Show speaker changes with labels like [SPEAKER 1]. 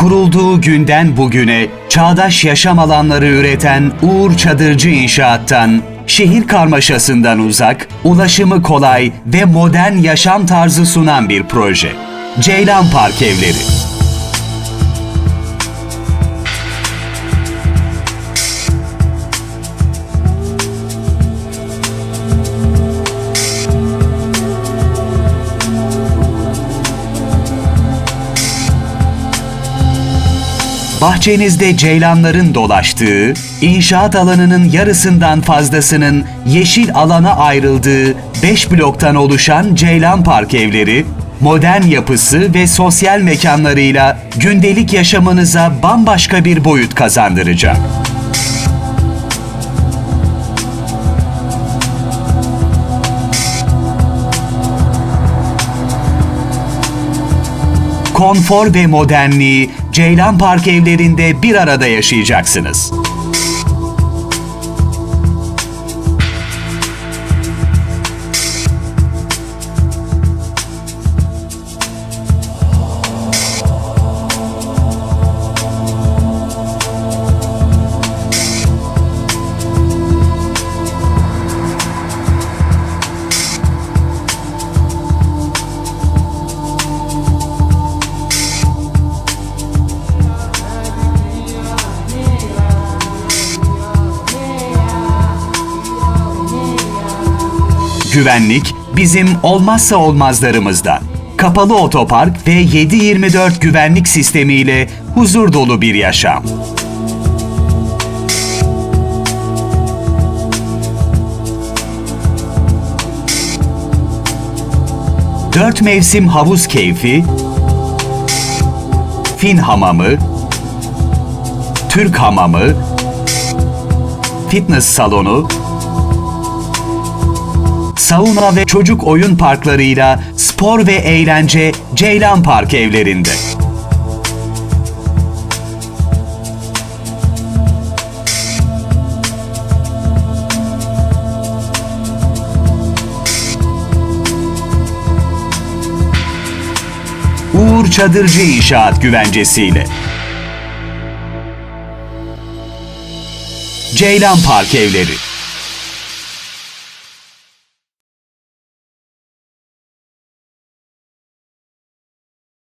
[SPEAKER 1] Kurulduğu günden bugüne çağdaş yaşam alanları üreten Uğur Çadırcı İnşaat'tan şehir karmaşasından uzak, ulaşımı kolay ve modern yaşam tarzı sunan bir proje. Ceylan Park Evleri. Bahçenizde ceylanların dolaştığı, inşaat alanının yarısından fazlasının yeşil alana ayrıldığı 5 bloktan oluşan Ceylan Park evleri, modern yapısı ve sosyal mekanlarıyla gündelik yaşamınıza bambaşka bir boyut kazandıracak. Konfor ve modernliği Ceylan Park evlerinde bir arada yaşayacaksınız. Güvenlik bizim olmazsa olmazlarımızdan. Kapalı otopark ve 7/24 güvenlik sistemiyle huzur dolu bir yaşam. Dört mevsim havuz keyfi, Fin hamamı, Türk hamamı, fitness salonu, sauna ve çocuk oyun parklarıyla spor ve eğlence Ceylan Park evlerinde. Uğur Çadırcı İnşaat güvencesiyle. Ceylan Park evleri.